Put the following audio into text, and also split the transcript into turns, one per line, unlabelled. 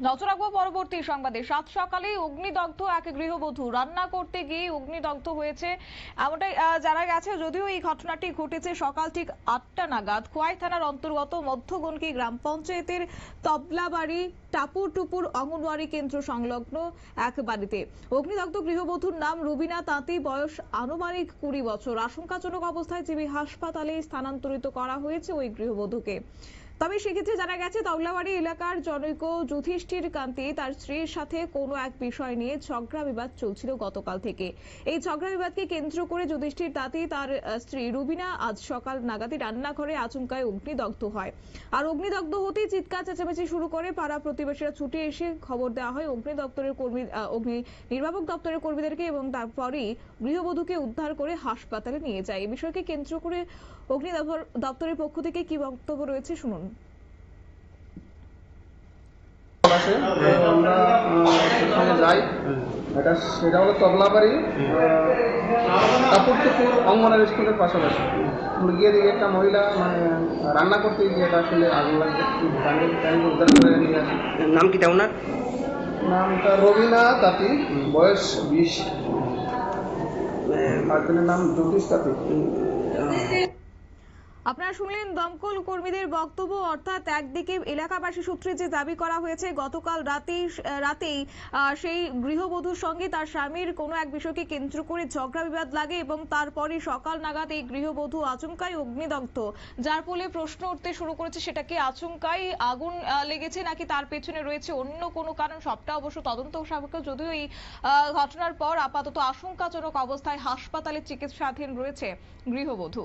নজর রাখব পরবর্তী সংবাদে। সাত সকালে অগ্নিদগ্ধ, এক গৃহবধূ। রান্না করতে গিয়ে অগ্নিদগ্ধ হয়েছে। এমনটাই জানা গেছে, যদিও এই ঘটনাটি ঘটেছে সকাল ঠিক আটটা নাগাদ। খোয়াই থানার অন্তর্গত মধ্যগনকি গ্রাম পঞ্চায়েতের তবলাবাড়ি টাপুর টুপুর অঙ্গনওয়াড়ি কেন্দ্র সংলগ্ন এক বাড়িতে। অগ্নিদগ্ধ গৃহবধূর নাম রুবিনা তাঁতি, বয়স আনুমানিক কুড়ি বছর। আশঙ্কাজনক অবস্থায় জিবি হাসপাতালে স্থানান্তরিত করা হয়েছে ওই গৃহবধূকে। তবে সেক্ষেত্রে জানা গেছে তগলাবাড়ি এলাকার জনৈক যুধিষ্ঠির কান্তি তার স্ত্রীর সাথে কোনো এক বিষয় নিয়ে ঝগড়া বিবাদ চলছিল গতকাল থেকে। এই ঝগড়া বিবাদকে কেন্দ্র করে যুধিষ্ঠির তাঁতি তার স্ত্রী রুবিনা আজ সকাল নাগাদই রান্নাঘরে আচমকায় অগ্নিদগ্ধ হয়। আর অগ্নিদগ্ধ হতেই চিৎকার চেঁচামেচি শুরু করে, পাড়া প্রতিবেশীরা ছুটে এসে খবর দেওয়া হয় অগ্নি দপ্তরের কর্মী অগ্নি নির্বাপক দপ্তরের কর্মীদেরকে এবং তারপরেই গৃহবধূকে উদ্ধার করে হাসপাতালে নিয়ে যায়। এই বিষয়কে কেন্দ্র করে অগ্নি দপ্তরের পক্ষ থেকে কি বক্তব্য রয়েছে শুনুন।
তো আমরা সেখানে যাই। এটা সেটা হলো তবলাবাড়ি কাপুর টুপুর অঙ্গনারী স্কুলের পাশাপাশি। আমরা গিয়ে দেখি একটা মহিলা মানে রান্না করতে গিয়ে এটা আসলে আগুন লাগছে। উদ্ধার করে নিয়ে আসি।
নাম কি ওনার?
নামটা রবিনা তাঁতি বয়স বিশ। হাজবেন্ডের নাম জ্যোতিষ তাঁতি।
আপনারা শুনলেন দমকল কর্মীদের বক্তব্য, অর্থাৎ একদিকে এলাকাবাসী সূত্রে যে দাবি করা হয়েছে, গতকাল রাতেই রাতেই সেই গৃহবধূর সঙ্গে তার স্বামীর কোনো এক বিষয়কে কেন্দ্র করে ঝগড়া বিবাদ লাগে এবং তারপরে সকাল নাগাদ এই গৃহবধূ আচমকাই অগ্নিদগ্ধ। যার ফলে প্রশ্ন উঠতে শুরু করেছে সেটা কি আচমকাই আগুন লেগেছে নাকি তার পেছনে রয়েছে অন্য কোনো কারণ, সবটা অবশ্য তদন্ত সাপেক্ষ যদিও এই ঘটনার পর আপাতত আশঙ্কাজনক অবস্থায় হাসপাতালে চিকিৎসাধীন রয়েছে গৃহবধূ।